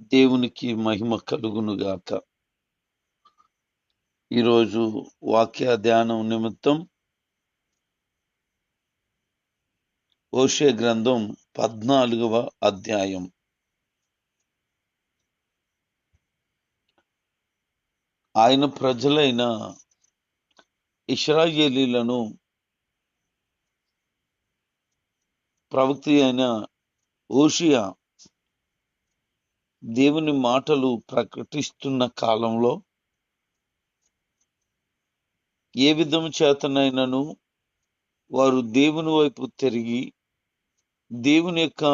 దేవునికి మహిమ కలుగునుగాక ఈరోజు వాక్య ధ్యానం నిమిత్తం ఓషే గ్రంథం పద్నాలుగవ అధ్యాయం. ఆయన ప్రజలైన ఇస్రాయేలీలను ప్రవక్తి అయిన ఓషియా దేవుని మాటలు ప్రకటిస్తున్న కాలంలో ఏ విధం చేతనైనను వారు దేవుని వైపు తిరిగి దేవుని యొక్క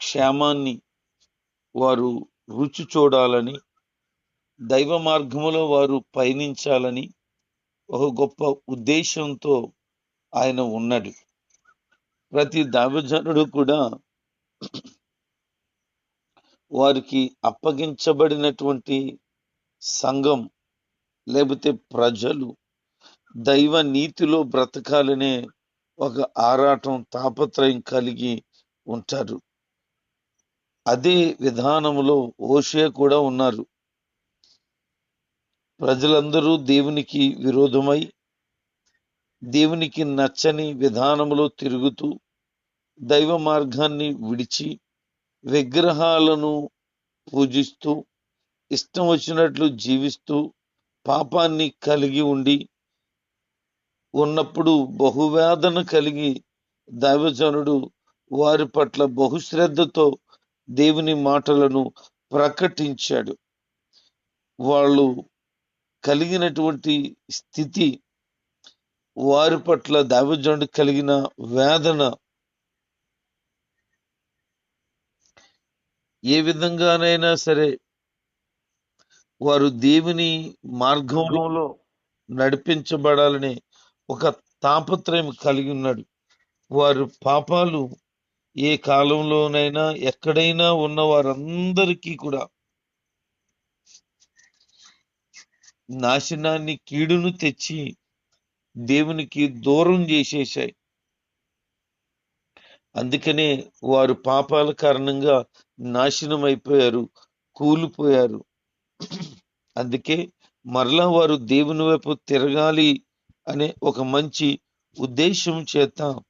క్షేమాన్ని వారు రుచి చూడాలని దైవ మార్గములో వారు పయనించాలని ఒక గొప్ప ఉద్దేశంతో ఆయన ఉన్నాడు. ప్రతి దైవజనుడు కూడా వారికి అప్పగించబడినటువంటి సంఘం లేకపోతే ప్రజలు దైవ నీతిలో బ్రతకాలనే ఒక ఆరాటం తాపత్రయం కలిగి ఉంటారు. అదే విధానంలో ఓషే కూడా ఉన్నారు. ప్రజలందరూ దేవునికి విరోధమై దేవునికి నచ్చని విధానంలో తిరుగుతూ దైవ మార్గాన్ని విడిచి విగ్రహాలను పూజిస్తూ ఇష్టం వచ్చినట్లు జీవిస్తూ పాపాన్ని కలిగి ఉండి ఉన్నప్పుడు బహువేదన కలిగి దైవజనుడు వారి పట్ల బహుశ్రద్ధతో దేవుని మాటలను ప్రకటించాడు. వాళ్ళు కలిగినటువంటి స్థితి వారి పట్ల దైవజనుడు కలిగిన వేదన ఏ విధంగానైనా సరే వారు దేవుని మార్గంలో నడిపించబడాలని ఒక తాపత్రయం కలిగి ఉన్నాడు. వారు పాపాలు ఏ కాలంలోనైనా ఎక్కడైనా ఉన్న వారందరికీ కూడా నాశనాన్ని కీడును తెచ్చి దేవునికి దూరం చేసేసాయి అందుకనే వారు పాపాల కారణంగా నాశనం అయిపోయారు కూలిపోయారు. అందుకే మరలా వారు దేవుని వైపు తిరగాలి అనే ఒక మంచి ఉద్దేశం చేత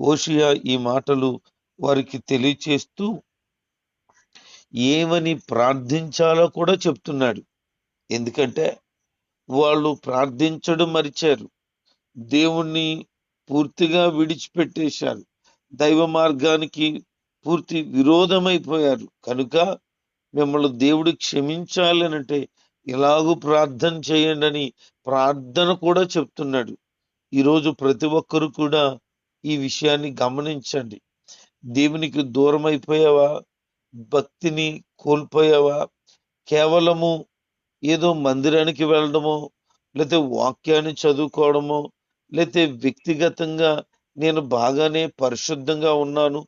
ఓషియా ఈ మాటలు వారికి తెలియచేస్తూ ఏమని ప్రార్థించాలో కూడా చెప్తున్నాడు. ఎందుకంటే వాళ్ళు ప్రార్థించడం మరిచారు. దేవుణ్ణి పూర్తిగా విడిచిపెట్టేశారు. దైవ మార్గానికి పూర్తి విరోధమైపోయారు. కనుక మిమ్మల్ని దేవుడు క్షమించాలనంటే ఎలాగూ ప్రార్థన చేయండి అని ప్రార్థన కూడా చెప్తున్నాడు. ఈరోజు ప్రతి ఒక్కరు కూడా ఈ విషయాన్ని గమనించండి. దేవునికి దూరం అయిపోయావా భక్తిని కోల్పోయావా? కేవలము ఏదో మందిరానికి వెళ్ళడమో లేకపోతే వాక్యాన్ని చదువుకోవడమో లేకపోతే వ్యక్తిగతంగా నేను బాగానే పరిశుద్ధంగా ఉన్నాను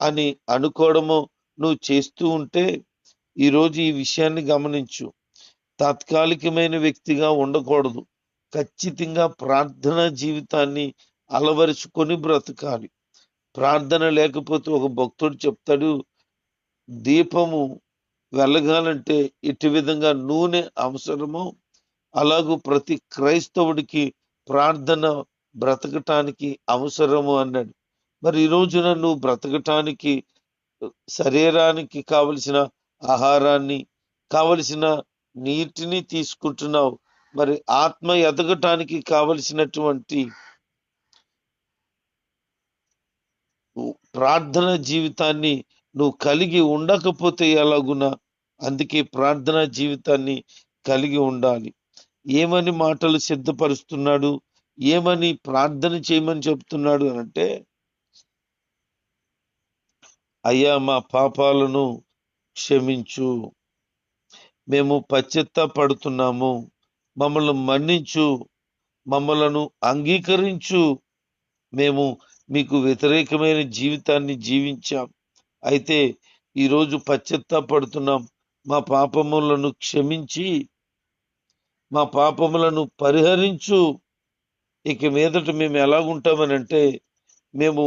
అని అనుకోవడమో నువ్వు చేస్తూ ఉంటే ఈరోజు ఈ విషయాన్ని గమనించు. తాత్కాలికమైన వ్యక్తిగా ఉండకూడదు. ఖచ్చితంగా ప్రార్థన జీవితాన్ని అలవరుచుకొని బ్రతకాలి. ప్రార్థన లేకపోతే ఒక భక్తుడు చెప్తాడు దీపము వెలగాలంటే ఇటు విధంగా నూనె అవసరమో అలాగూ ప్రతి క్రైస్తవుడికి ప్రార్థన బ్రతకటానికి అవసరము అన్నాడు. మరి ఈ రోజున నువ్వు బ్రతకటానికి శరీరానికి కావలసిన ఆహారాన్ని కావలసిన నీటిని తీసుకుంటున్నావు. మరి ఆత్మ ఎదగటానికి కావలసినటువంటి ప్రార్థన జీవితాన్ని నువ్వు కలిగి ఉండకపోతే ఎలాగున? అందుకే ప్రార్థన జీవితాన్ని కలిగి ఉండాలి. ఏమని మాటలు సిద్ధపరుస్తున్నాడు? ఏమని ప్రార్థన చేయమని చెప్తున్నాడు అంటే అయ్యా మా పాపాలను క్షమించు. మేము పశ్చత్తాపడుతున్నాము. మమ్మల్ని మన్నించు. మమ్మలను అంగీకరించు. మేము మీకు వ్యతిరేకమైన జీవితాన్ని జీవించాం. అయితే ఈరోజు పచ్చెత్త పడుతున్నాం మా పాపములను క్షమించి మా పాపములను పరిహరించు. ఇక మీదట మేము ఎలా ఉంటామనంటే మేము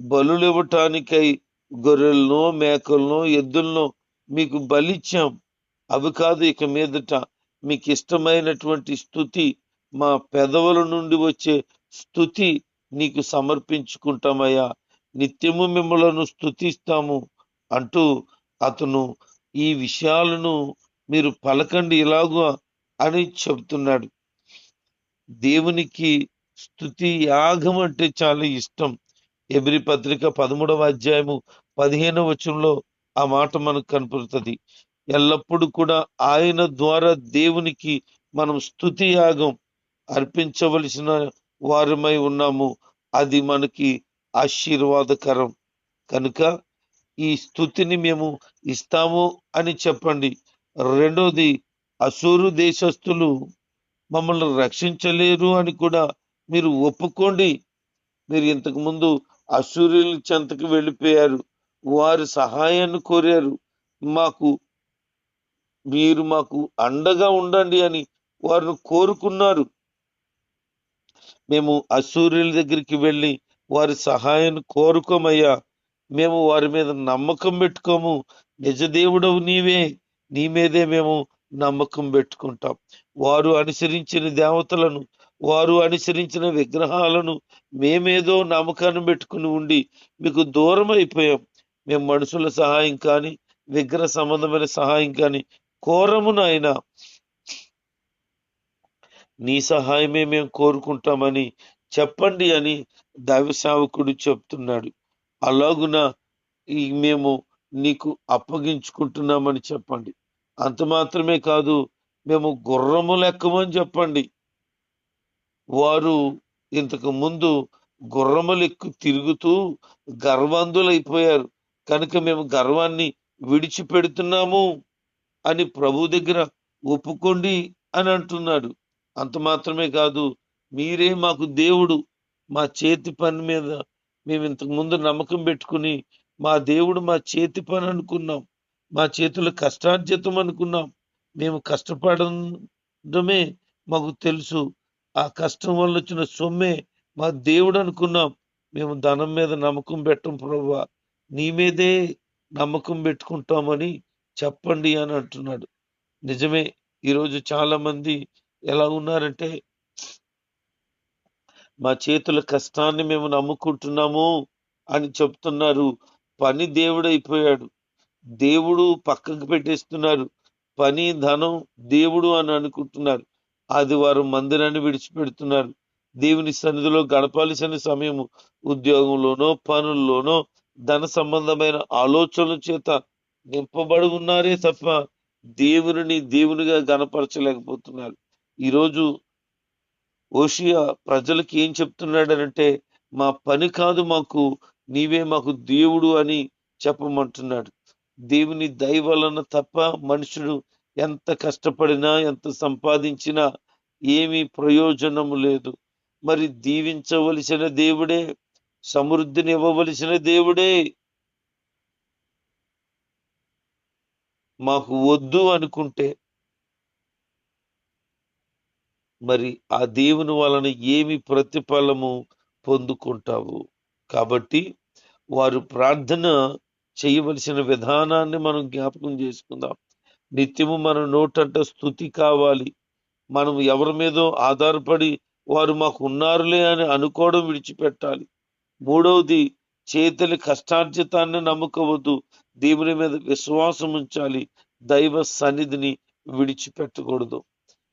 బలులు ఇవ్వటానికై గొర్రెలను మేకలను ఎద్దులను మీకు బలిచ్చాం. అవి కాదు ఇక మీదట మీకు ఇష్టమైనటువంటి స్థుతి మా పెదవుల నుండి వచ్చే స్థుతి నీకు సమర్పించుకుంటామయ్యా. నిత్యము మిమ్మలను స్థుతిస్తాము అంటూ అతను ఈ విషయాలను మీరు పలకండి ఇలాగా అని చెబుతున్నాడు. దేవునికి స్థుతి యాగం అంటే చాలా ఇష్టం. ఎబ్రి పత్రిక పదమూడవ అధ్యాయము పదిహేనవ వచనంలో ఆ మాట మనకు కనపడుతుంది. ఎల్లప్పుడూ కూడా ఆయన ద్వారా దేవునికి మనం స్థుతి యాగం అర్పించవలసిన వారమై ఉన్నాము. అది మనకి ఆశీర్వాదకరం. కనుక ఈ స్థుతిని మేము ఇస్తాము అని చెప్పండి. రెండోది అసూరు దేశస్థులు మమ్మల్ని రక్షించలేరు అని కూడా మీరు ఒప్పుకోండి. మీరు ఇంతకు ముందు అసూర్యుల చెంతకు వెళ్ళిపోయారు. వారి సహాయాన్ని కోరారు. మాకు మీరు మాకు అండగా ఉండండి అని వారిని కోరుకున్నారు. మేము అసూర్యుల దగ్గరికి వెళ్ళి వారి సహాయాన్ని కోరుకోమయ్యా. మేము వారి మీద నమ్మకం పెట్టుకోము. నిజదేవుడవు నీవే. నీ మీదే మేము నమ్మకం పెట్టుకుంటాం. వారు అనుసరించిన దేవతలను వారు అనుసరించిన విగ్రహాలను మేమేదో నమ్మకాన్ని పెట్టుకుని ఉండి మీకు దూరం అయిపోయాం. మేము మనుషుల సహాయం కానీ విగ్రహ సంబంధమైన సహాయం కానీ కోరము నాయన నీ సహాయమే మేము కోరుకుంటామని చెప్పండి అని దైవసేవకుడు చెప్తున్నాడు. అలాగున ఈ మేము నీకు అప్పగించుకుంటున్నామని చెప్పండి. అంత మాత్రమే కాదు మేము గుర్రము లెక్కమని చెప్పండి. వారు ఇంతకు ముందు గుర్రములెక్కు తిరుగుతూ గర్వంధులైపోయారు. కనుక మేము గర్వాన్ని విడిచిపెడుతున్నాము అని ప్రభు దగ్గర ఒప్పుకోండి అని అంటున్నాడు. అంత మాత్రమే కాదు మీరే మాకు దేవుడు. మా చేతి పని మీద మేము ఇంతకు ముందు నమ్మకం పెట్టుకుని మా దేవుడు మా చేతి పని అనుకున్నాం. మా చేతుల కష్టార్జితం అనుకున్నాం. మేము కష్టపడమే మాకు తెలుసు. ఆ కష్టం వల్ల వచ్చిన సొమ్మే మా దేవుడు అనుకున్నాం. మేము ధనం మీద నమ్మకం పెట్టం ప్రభు నీ మీదే నమ్మకం పెట్టుకుంటామని చెప్పండి అని అంటున్నాడు. నిజమే ఈరోజు చాలా మంది ఎలా ఉన్నారంటే మా చేతుల కష్టాన్ని మేము నమ్ముకుంటున్నాము అని చెప్తున్నారు. పని దేవుడు అయిపోయాడు. దేవుడు పక్కకు పెట్టేస్తున్నారు. పని ధనం దేవుడు అని అనుకుంటున్నారు. ఆదివారం మందిరాన్ని విడిచిపెడుతున్నారు. దేవుని సన్నిధిలో గడపాల్సిన సమయం ఉద్యోగంలోనో పనుల్లోనో ధన సంబంధమైన ఆలోచనల చేత నింపబడి ఉన్నారే తప్ప దేవుని దేవునిగా గనపరచలేకపోతున్నారు ఈరోజు ఓషియా ప్రజలకి ఏం చెప్తున్నాడనంటే మా పని కాదు మాకు నీవే మాకు దేవుడు అని చెప్పమంటున్నాడు. దేవుని దయవలన తప్ప మనుషుడు ఎంత కష్టపడినా ఎంత సంపాదించినా ఏమీ ప్రయోజనము లేదు. మరి దీవించవలసిన దేవుడే సమృద్ధిని ఇవ్వవలసిన దేవుడే. మాకు వద్దు అనుకుంటే మరి ఆ దేవుని వలన ఏమి ప్రతిఫలము పొందుకుంటావు? కాబట్టి వారు ప్రార్థన చేయవలసిన విధానాన్ని మనం జ్ఞాపకం చేసుకుందాం. నిత్యము మన నోటంట స్థుతి కావాలి. మనం ఎవరి మీదో ఆధారపడి వారు మాకు ఉన్నారులే అని అనుకోవడం విడిచిపెట్టాలి. మూడవది చేతుల కష్టార్జితాన్ని నమ్ముకోవద్దు. దేవుని మీద విశ్వాసం ఉంచాలి. దైవ సన్నిధిని విడిచిపెట్టకూడదు.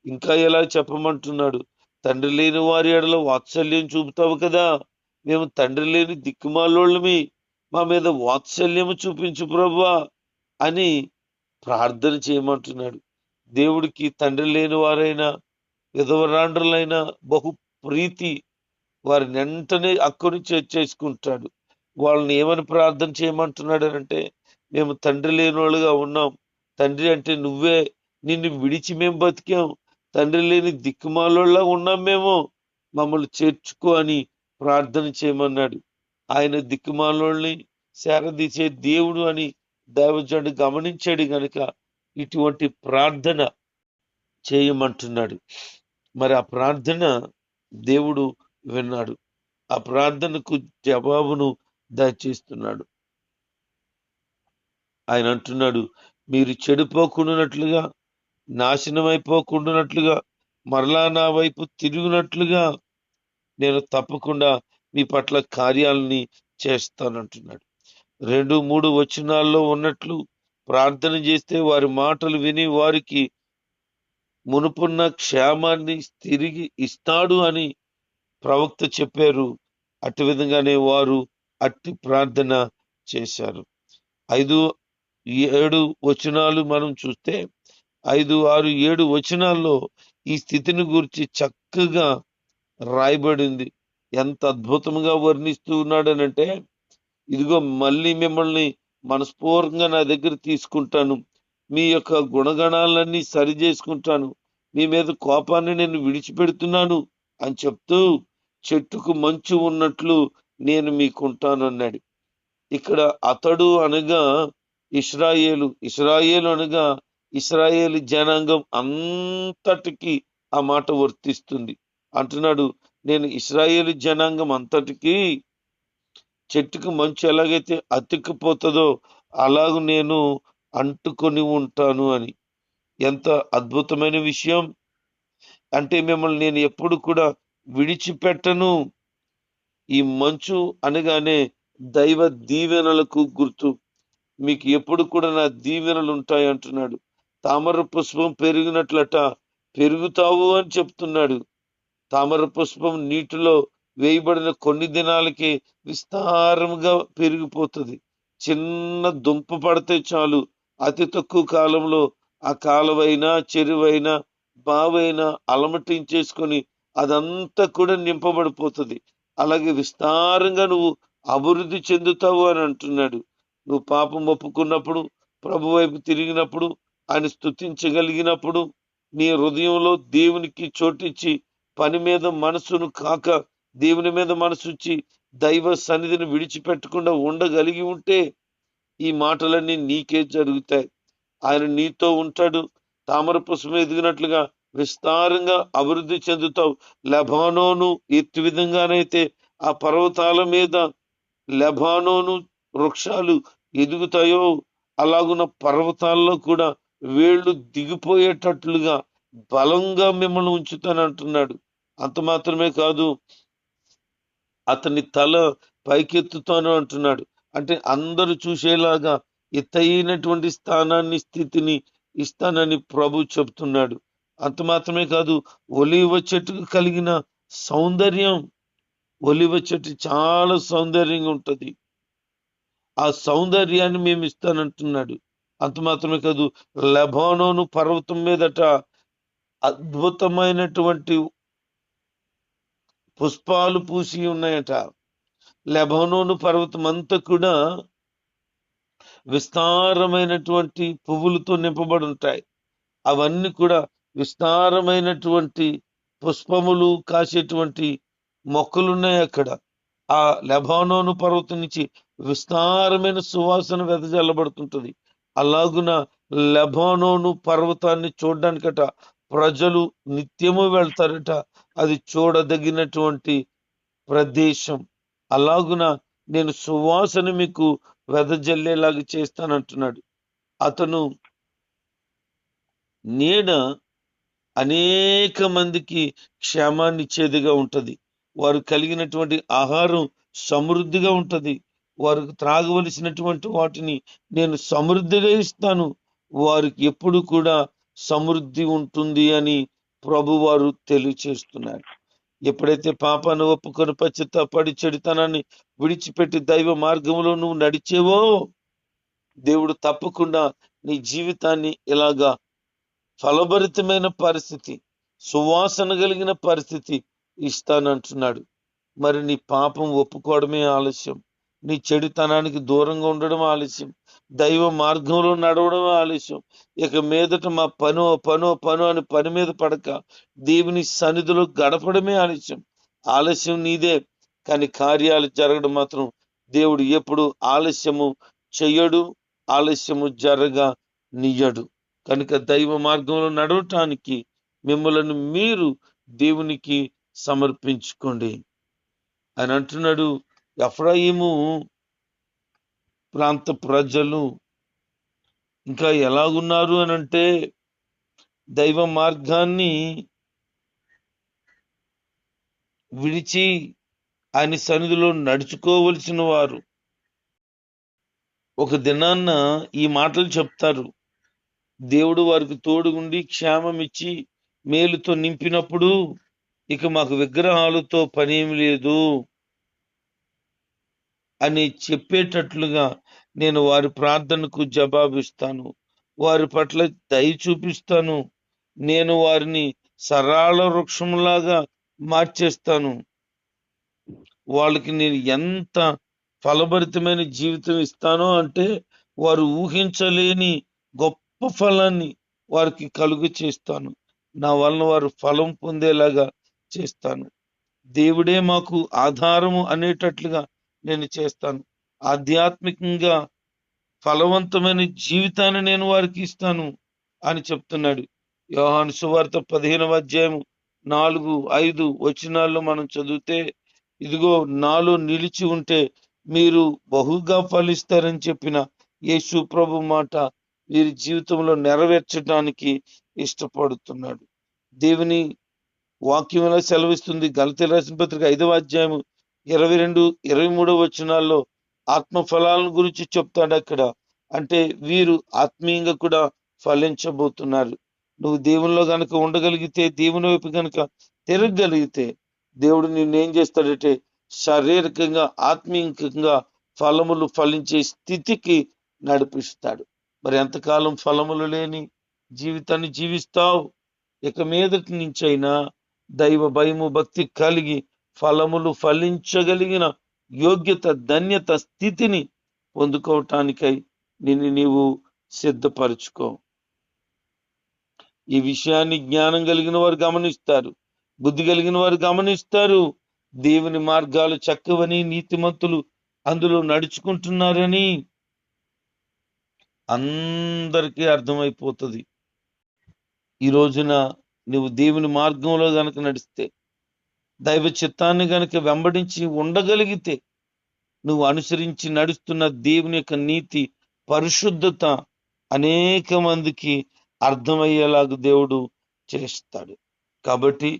ఇంకా ఎలా చెప్పమంటున్నాడు? తండ్రి లేని వారి ఎడలో వాత్సల్యం చూపుతావు కదా? మేము తండ్రి లేని దిక్కుమాలోళ్ళమి. మా మీద వాత్సల్యము చూపించు ప్రభా అని ప్రార్థన చేయమంటున్నాడు. దేవుడికి తండ్రి లేని వారైనా విధవరాండ్రులైనా బహు ప్రీతి వారిని వెంటనే అక్కడి చేసుకుంటాడు వాళ్ళని ఏమని ప్రార్థన చేయమంటున్నాడు అంటే మేము తండ్రి లేని వాళ్ళుగా ఉన్నాం. తండ్రి అంటే నువ్వే నిన్ను విడిచి మేము బతికాం. తండ్రి లేని దిక్కుమాలోళ్ళ ఉన్నాం మేము. మమ్మల్ని చేర్చుకో అని ప్రార్థన చేయమన్నాడు. ఆయన దిక్కుమాలోళ్ళని శారదీసే దేవుడు అని దైవజనుడు గమనించాడు గనుక ఇటువంటి ప్రార్థన చేయమంటున్నాడు. మరి ఆ ప్రార్థన దేవుడు విన్నాడు. ఆ ప్రార్థనకు జవాబును దయచేస్తున్నాడు. ఆయన అంటున్నాడు మీరు చెడిపోకుండానట్లుగా నాశనం అయిపోకుండానట్లుగా మరలా నా వైపు తిరిగినట్లుగా నేను తప్పకుండా మీ పట్ల కార్యాలని చేస్తానంటున్నాడు. రెండు మూడు వచనాల్లో ఉన్నట్లు ప్రార్థన చేస్తే వారి మాటలు విని వారికి మునుపున్న క్షేమాన్ని తిరిగి ఇస్తాడు అని ప్రవక్త చెప్పారు. అట్టి విధంగానే వారు అట్టి ప్రార్థన చేశారు. ఐదు ఏడు వచనాలు మనం చూస్తే ఐదు ఆరు ఏడు వచనాల్లో ఈ స్థితిని గురించి చక్కగా రాయబడింది. ఎంత అద్భుతంగా వర్ణిస్తూ ఉన్నాడనంటే ఇదిగో మళ్ళీ మిమ్మల్ని మనస్పూర్వకంగా నా దగ్గర తీసుకుంటాను. మీ యొక్క గుణగణాలన్నీ సరి చేసుకుంటాను. మీ మీద కోపాన్ని నేను విడిచిపెడుతున్నాను అని చెప్తూ చెట్టుకు మంచు ఉన్నట్లు నేను మీకుంటాను అన్నాడు. ఇక్కడ అతడు అనగా ఇస్రాయేలు ఇస్రాయేలు అనగా ఇస్రాయేలు జనాంగం అంతటికి ఆ మాట వర్తిస్తుంది. అంటున్నాడు నేను ఇస్రాయేల్ జనాంగం అంతటికి చెట్టుకు మంచు ఎలాగైతే అతికిపోతుందో అలాగ నేను అంటుకొని ఉంటాను అని. ఎంత అద్భుతమైన విషయం. అంటే మిమ్మల్ని నేను ఎప్పుడు కూడా విడిచిపెట్టను. ఈ మంచు అనగానే దైవ దీవెనలకు గుర్తు. మీకు ఎప్పుడు కూడా నా దీవెనలు ఉంటాయి అంటున్నాడు తామర పుష్పం పెరిగినట్లట పెరుగుతావు అని చెప్తున్నాడు. తామర పుష్పం నీటిలో వేయబడిన కొన్ని దినాలకి విస్తారంగా పెరిగిపోతుంది. చిన్న దుంప పడితే చాలు. అతి తక్కువ కాలంలో ఆ కాలువైనా చెరువైనా బావైనా అలమటించేసుకొని అదంతా కూడా నింపబడిపోతుంది. అలాగే విస్తారంగా నువ్వు అభివృద్ధి చెందుతావు అని అంటున్నాడు. నువ్వు పాపం ఒప్పుకున్నప్పుడు ప్రభు వైపు తిరిగినప్పుడు ఆయన స్థుతించగలిగినప్పుడు నీ హృదయంలో దేవునికి చోటిచ్చి పని మీద మనసును కాక దేవుని మీద మనసుచ్చి దైవ సన్నిధిని విడిచిపెట్టకుండా ఉండగలిగి ఉంటే ఈ మాటలన్నీ నీకే జరుగుతాయి. ఆయన నీతో ఉంటాడు. తామర పుష్పం ఎదిగినట్లుగా విస్తారంగా అభివృద్ధి చెందుతావు. లెబానోను ఎత్తు విధంగానైతే ఆ పర్వతాల మీద లెబానోను వృక్షాలు ఎదుగుతాయో అలాగున్న పర్వతాల్లో కూడా వేళ్ళు దిగిపోయేటట్లుగా బలంగా మిమ్మల్ని ఉంచుతానంటున్నాడు అంత మాత్రమే కాదు అతని తల పైకెత్తుతాను అంటున్నాడు. అంటే అందరూ చూసేలాగా ఎత్తైనటువంటి స్థానాన్ని స్థితిని ఇస్తానని ప్రభు చెప్తున్నాడు. అంత మాత్రమే కాదు ఒలివ చెట్టుకు కలిగిన సౌందర్యం ఒలివ చెట్టు చాలా సౌందర్యంగా ఉంటుంది. ఆ సౌందర్యాన్ని మేము ఇస్తానంటున్నాడు. అంత మాత్రమే కాదు లెబానోను పర్వతం మీదట అద్భుతమైనటువంటి పుష్పాలు పూసి ఉన్నాయట. లెబనోను పర్వతం అంతా కూడా విస్తారమైనటువంటి పువ్వులతో నింపబడి ఉంటాయి. అవన్నీ కూడా విస్తారమైనటువంటి పుష్పములు కాసేటువంటి మొక్కలు ఉన్నాయి అక్కడ. ఆ లెబానోను పర్వతం నుంచి విస్తారమైన సువాసన వెదజల్లబడుతుంటది. అలాగున లెబానోను పర్వతాన్ని చూడడానికట ప్రజలు నిత్యము వెళ్తారట. అది చూడదగినటువంటి ప్రదేశం. అలాగున నేను సువాసన మీకు వెదజల్లేలాగా చేస్తానంటున్నాడు. అతను నీడ అనేక మందికి క్షేమాన్నిచ్చేదిగా ఉంటుంది. వారు కలిగినటువంటి ఆహారం సమృద్ధిగా ఉంటుంది. వారికి త్రాగవలసినటువంటి వాటిని నేను సమృద్ధిగా ఇస్తాను. వారికి ఎప్పుడు కూడా సమృద్ధి ఉంటుంది అని ప్రభువారు తెలియచేస్తున్నారు. ఎప్పుడైతే పాపాన్ని ఒప్పుకొని పశ్చిత్తపడి చెడుతనాన్ని విడిచిపెట్టి దైవ మార్గంలో నువ్వు నడిచేవో దేవుడు తప్పకుండా నీ జీవితాన్ని ఇలాగా ఫలభరితమైన పరిస్థితి సువాసన కలిగిన పరిస్థితి ఇస్తానంటున్నాడు. మరి నీ పాపం ఒప్పుకోవడమే ఆలస్యం. నీ చెడుతనానికి దూరంగా ఉండడం ఆలస్యం. దైవ మార్గంలో నడవడం ఆలస్యం. ఇక మీదట మా పను పను పను అని పని మీద పడక దేవుని సన్నిధిలో గడపడమే ఆలస్యం. ఆలస్యం నీదే కానీ కార్యాలు జరగడం మాత్రం దేవుడు ఎప్పుడు ఆలస్యము చెయ్యడు ఆలస్యము జరగ నియ్యడు కనుక దైవ మార్గంలో నడవటానికి మిమ్మలను మీరు దేవునికి సమర్పించుకోండి. అని అంటున్నాడు ఎఫ్రాయిము ప్రాంత ప్రజలు ఇంకా ఎలాగున్నారు అని అంటే దైవ మార్గాన్ని విడిచి ఆయన సన్నిధిలో నడుచుకోవలసిన వారు. ఒక దినాన్న ఈ మాటలు చెప్తారు. దేవుడు వారికి తోడుగుండి క్షేమం ఇచ్చి మేలుతో నింపినప్పుడు ఇక మాకు విగ్రహాలతో పనేమి లేదు. అని చెప్పేటట్లుగా నేను వారి ప్రార్థనకు జవాబిస్తాను. వారి పట్ల దయ చూపిస్తాను. నేను వారిని సరళ వృక్షంలాగా మార్చేస్తాను. వాళ్ళకి నేను ఎంత ఫలభరితమైన జీవితం ఇస్తానో అంటే వారు ఊహించలేని గొప్ప ఫలాన్ని వారికి కలుగు చేస్తాను. నా వలన వారు ఫలం పొందేలాగా చేస్తాను. దేవుడే మాకు ఆధారము అనేటట్లుగా నేను చేస్తాను. ఆధ్యాత్మికంగా ఫలవంతమైన జీవితాన్ని నేను వారికి ఇస్తాను అని చెప్తున్నాడు. యోహాను సువార్త పదిహేనవ అధ్యాయం నాలుగు ఐదు వచనాల్లో మనం చదివితే ఇదిగో నాలో నిలిచి ఉంటే మీరు బహుగా ఫలిస్తారని చెప్పిన యేసు ప్రభు మాట వీరి జీవితంలో నెరవేర్చడానికి ఇష్టపడుతున్నాడు. దేవుని వాక్యం ఎలా సెలవిస్తుంది గలతీ రాసిన పత్రిక ఐదవ అధ్యాయం ఇరవై రెండు ఇరవై మూడవ వచనాల్లో ఆత్మ ఫలాలను గురించి చెప్తాడు అక్కడ. అంటే వీరు ఆత్మీయంగా కూడా ఫలించబోతున్నారు. నువ్వు దేవునిలో కనుక ఉండగలిగితే దేవుని వైపు కనుక తిరగగలిగితే దేవుడు నిన్నేం చేస్తాడంటే శారీరకంగా ఆత్మీయంగా ఫలములు ఫలించే స్థితికి నడిపిస్తాడు. మరి ఎంతకాలం ఫలములు లేని జీవితాన్ని జీవిస్తావు? ఇక మీదటి నుంచైనా దైవ భయము భక్తి కలిగి ఫలములు ఫలించగలిగిన యోగ్యత ధన్యత స్థితిని పొందుకోవటానికై నిన్ను నీవు సిద్ధపరచుకో. ఈ విషయాన్ని జ్ఞానం కలిగిన వారు గమనిస్తారు. బుద్ధి కలిగిన వారు గమనిస్తారు. దేవుని మార్గాలు చక్కవని నీతిమంతులు అందులో నడుచుకుంటున్నారని అందరికీ అర్థమైపోతుంది. ఈ రోజున నువ్వు దేవుని మార్గంలో గనక నడిస్తే దైవ చిత్తాన్ని గనక వెంబడించి ఉండగలిగితే నువ్వు అనుసరించి నడుస్తున్న దేవుని యొక్క నీతి పరిశుద్ధత అనేక మందికి అర్థమయ్యేలాగా దేవుడు చేస్తాడు. కాబట్టి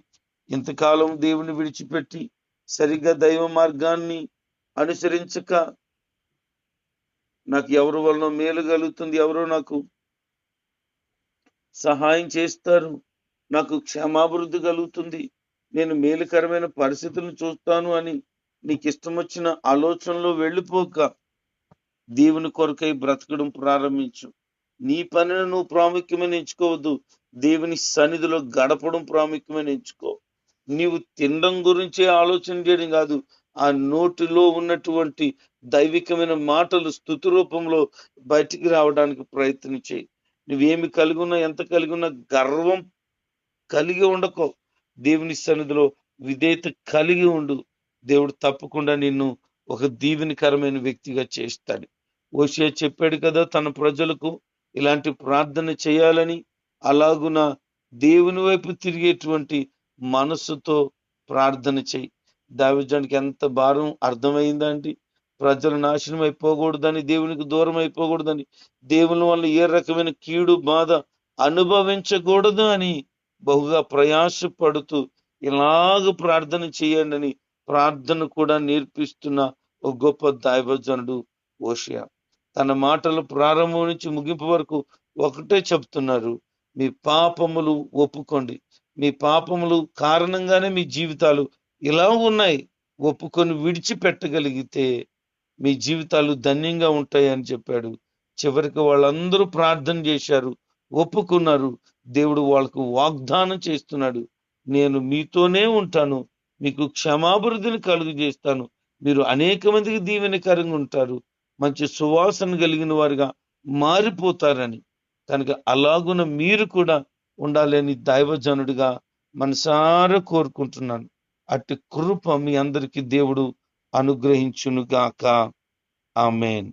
ఇంతకాలం దేవుని విడిచిపెట్టి సరిగ్గా దైవ మార్గాన్ని అనుసరించక నాకు ఎవరి వలన మేలు కలుగుతుంది ఎవరో నాకు సహాయం చేస్తారు నాకు క్షేమాభివృద్ధి కలుగుతుంది నేను మేలుకరమైన పరిస్థితులను చూస్తాను అని నీకు ఇష్టం వచ్చిన ఆలోచనలో వెళ్ళిపోక దేవుని కొరకై బ్రతకడం ప్రారంభించు. నీ పనిని నువ్వు ప్రాముఖ్యమైన ఎంచుకోవద్దు దేవుని సన్నిధిలో గడపడం ప్రాముఖ్యమైన ఎంచుకో నీవు తినడం గురించే ఆలోచన చేయడం కాదు. ఆ నోటిలో ఉన్నటువంటి దైవికమైన మాటలు స్థుతి రూపంలో బయటికి రావడానికి ప్రయత్నం చేయి నువ్వేమి కలిగి ఉన్నా ఎంత కలిగి ఉన్నా గర్వం కలిగి ఉండకో. దేవుని సన్నిధిలో విధేయత కలిగి ఉండు. దేవుడు తప్పకుండా నిన్ను ఒక దీవెనికరమైన వ్యక్తిగా చేస్తాడు. ఓషియా చెప్పాడు కదా తన ప్రజలకు ఇలాంటి ప్రార్థన చేయాలని అలాగున దేవుని వైపు తిరిగేటువంటి మనస్సుతో ప్రార్థన చేయి. దావిజానికి ఎంత భారం అర్థమైందండి ప్రజలు నాశనం అయిపోకూడదని దేవునికి దూరం అయిపోకూడదని దేవుని వల్ల ఏ రకమైన కీడు బాధ అనుభవించకూడదు అని బహుగా ప్రయాసపడుతూ ఇలాగ ప్రార్థన చేయండి అని ప్రార్థన కూడా నేర్పిస్తున్న ఒక గొప్ప దైవజనుడు ఓషియా. తన మాటలు ప్రారంభం నుంచి ముగింపు వరకు ఒకటే చెప్తున్నారు మీ పాపములు ఒప్పుకోండి. మీ పాపములు కారణంగానే మీ జీవితాలు ఇలా ఉన్నాయి. ఒప్పుకొని విడిచిపెట్టగలిగితే మీ జీవితాలు ధన్యంగా ఉంటాయని చెప్పాడు. చివరికి వాళ్ళందరూ ప్రార్థన చేశారు ఒప్పుకున్నారు. దేవుడు వాళ్ళకు వాగ్దానం చేస్తున్నాడు. నేను మీతోనే ఉంటాను. మీకు క్షమాభివృద్ధిని కలుగు చేస్తాను మీరు అనేక మందికి దీవెనకరంగా ఉంటారు. మంచి సువాసన కలిగిన వారిగా మారిపోతారని. కనుక అలాగున మీరు కూడా ఉండాలని దైవజనుడిగా మనసారా కోరుకుంటున్నాను. అట్టి కృప మీ అందరికీ దేవుడు అనుగ్రహించునుగాక. ఆమెన్.